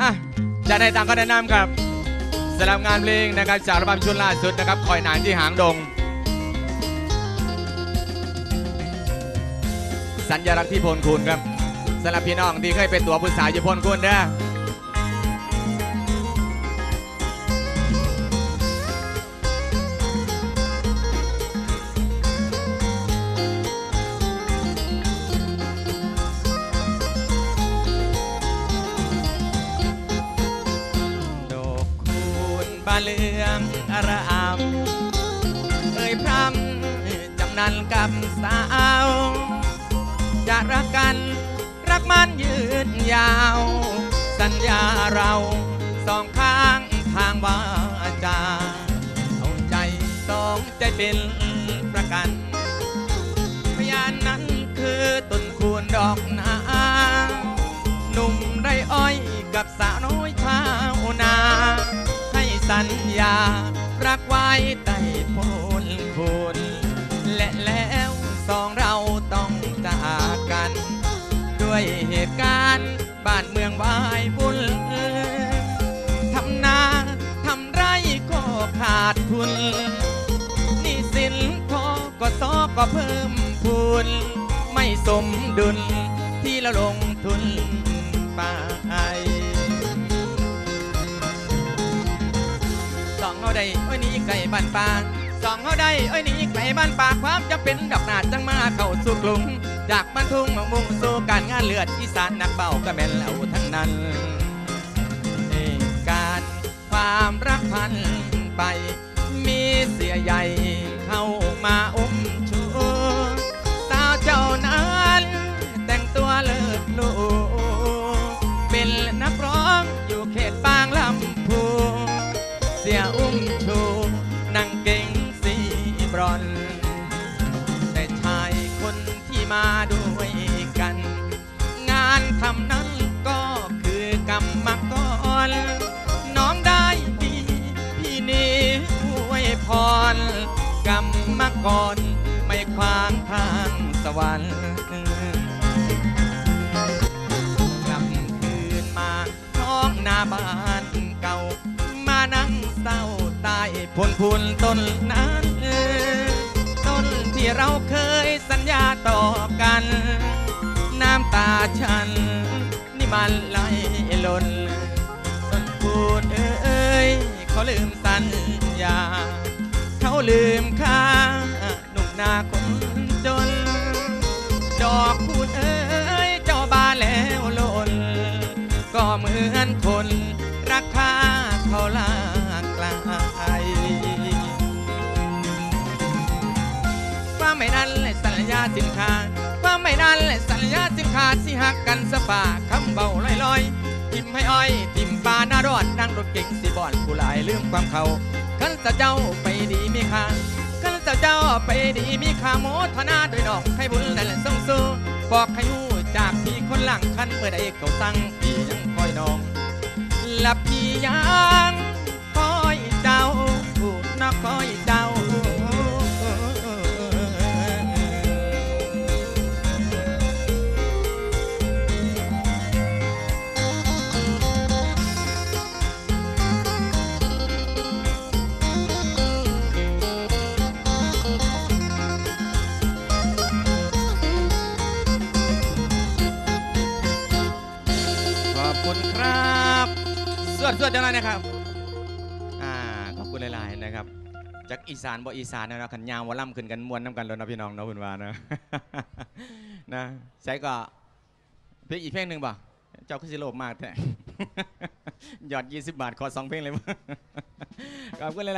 อะจะได้ตังก็แนะนำครับสำหรับงานเพลงนะครับจากอัลบั้มชุดล่าสุดนะครับคอยหนานที่หางดง สัญลักษณ์ที่พลคุณครับสำหรับพี่น้องที่เคยเป็นตัวผู้สาวอยู่พลคุณเด้อ บานเหลืองอารามเอ่ยพรำจำนันกับสาวจะรักกันรักมันยืนยาว สัญญาเราสองข้างทางวาจาเอาใจสองใจเป็นประกันพยานนั้นคือต้นคูณดอกนา สัญญา รักไว้ใต้โพนพูนและแล้วสองเราต้องจากกัน ด้วยเหตุการณ์บ้านเมืองวายบุญทำนาทำไรก็ขาดทุนนี่สินทอก็ซอก็เพิ่มพูน ไม่สมดุลที่เราลงทุน บ้านป่าสองเขาได้โอ้ยหนี่ไก่บ้านป่าความจำเป็นดับหนาจังมาเข้าสู่กรุงจากบ้านทุ่งมามุ่งสู่การงานเลือดอีสานนักเบาก็แม่นเอาทั้งนั้นเหตุการความรักพันไป มีเสียใหญ่เข้ามาอุ้มชูสาวเจ้านั้นแต่งตัวเลิศหรูเป็นนักร้องอยู่เขตบางลำพูเสียอุ มาด้วยกัน งานทำนั้นก็คือกรรมกรน้องได้ดีพี่นี่อวยพรกรรมกรไม่ขวางทางสวรรค์กลับคืนมาท้องนาบ้านเก่า มานั่งเศร้าใต้พลพุนต้นนั้น เราเคยสัญญาต่อกัน น้ำตาฉัน นี่มันไหลล้นต้นพูนเอ้ยเขาลืมสัญญา เขาลืมค่าหนุ่มนาคน ไม่นั้นเลยสัญญาสินค้าว่าไม่นั้นเลยสัญญาสินค้าสิหักกันสปาคำเบาลอยลอยๆทิมให้อ้อยทิมปลาหน้ารอดนั่งรถเก่งสิบอนผู้หลายลืมความเขาขันสะเจ้าไปดีมีค่าขันสะเจ้าไปดีมีค่าโมทนาโดยดอกให้บุญนั่นแหละส่งสู้บอกให้หูจากพี่คนหลังคันเมื่อใดเขาสั่งพี่ยังคอยน้องและพี่ยัง สวดสวดจังเลยนะครับ อ่า ขอบคุณหลายๆนะครับ จากอีสานบ่อีสานนะเนาะขันยาววอล่ำขึ้นกันมวนน้ำกันแล้วนะพี่น้องเนาะคุณวานะนะใช่ก็เพลงอีกเพลงหนึ่งบ่เจ้าคือสิโลภมากแท้หยอด 20 บาทขอสองเพลงเลยบ่ขอบคุณหลาย